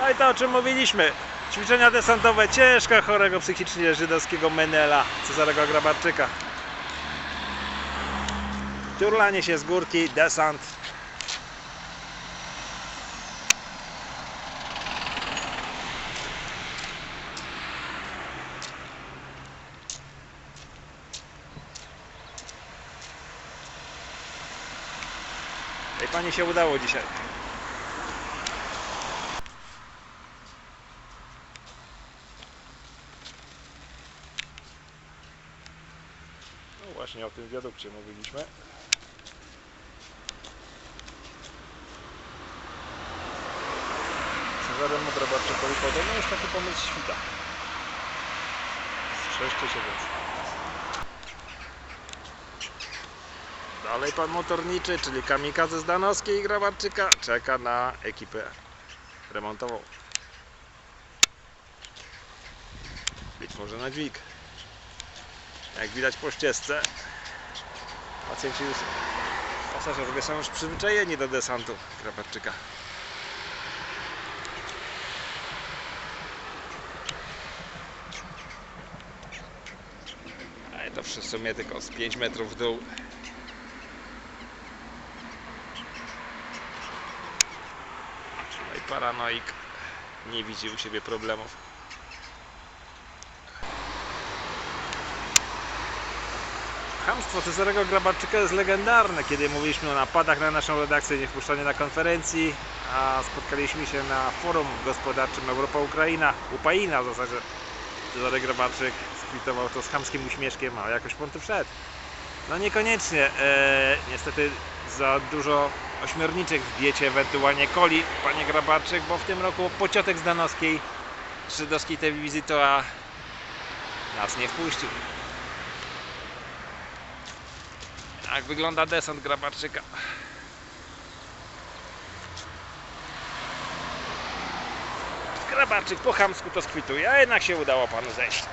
No i to o czym mówiliśmy. Ćwiczenia desantowe ciężko chorego psychicznie żydowskiego Menela Cezarego Grabarczyka. Turlanie się z górki, desant. I pani się udało dzisiaj. Właśnie o tym wiadukcie mówiliśmy. Cezaremu Grabarczykowi podobno jest taki pomysł świta. Strzeżcie się więc. Dalej pan motorniczy, czyli kamikaze Zdanowskiej i Grabarczyka czeka na ekipę remontową. Być może na dźwig. Jak widać po ścieżce, pacjenci już, pasażerowie są już przyzwyczajeni do desantu Grabarczyka. Ale to w sumie tylko z 5 metrów w dół. No i paranoik nie widzi u siebie problemów. Chamstwo Cezarego Grabarczyka jest legendarne. Kiedy mówiliśmy o napadach na naszą redakcję, nie wpuszczanie na konferencji, a spotkaliśmy się na forum gospodarczym Europa-Ukraina, Upaina w zasadzie. Cezary Grabarczyk skwitował to z chamskim uśmieszkiem, a jakoś ponty wszedł. No niekoniecznie. E, niestety za dużo ośmiorniczych w diecie ewentualnie coli, panie Grabarczyk, bo w tym roku pociotek z Danowskiej, żydowskiej telewizji to a nas nie wpuścił. Jak wygląda desant Grabarczyka? Grabarczyk po chamsku to skwituje, a jednak się udało panu zejść.